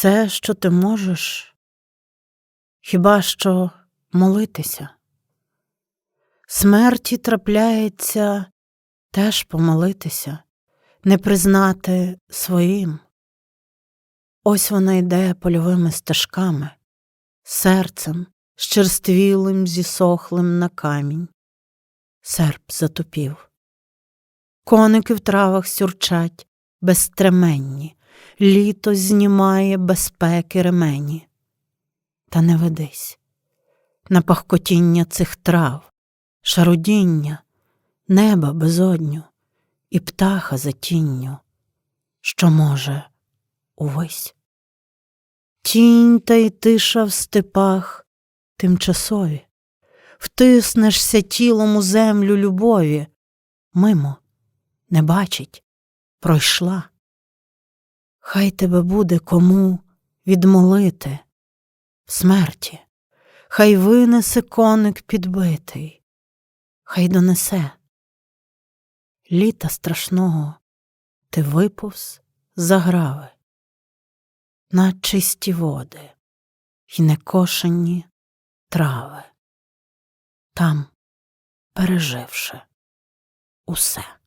Все, що ти можеш, хіба що молитися. Смерті трапляється теж помолитися, не признати своїм. Ось вона йде польовими стежками, серцем, щерствілим, зісохлим на камінь. Серп затупів. Коники в травах сюрчать, безстременні, літо знімає безпеки ремені. Та не ведись на пахкотіння цих трав, шарудіння, неба безодню і птаха за тінню, що може увесь. Тінь та й тиша в степах тимчасові, втиснешся тілом у землю любові, мимо не бачить, пройшла. Хай тебе буде кому відмолити в смерті, хай винесе коник підбитий, хай донесе. Літа страшного ти виповз за грави, на чисті води й некошені трави, там переживши усе.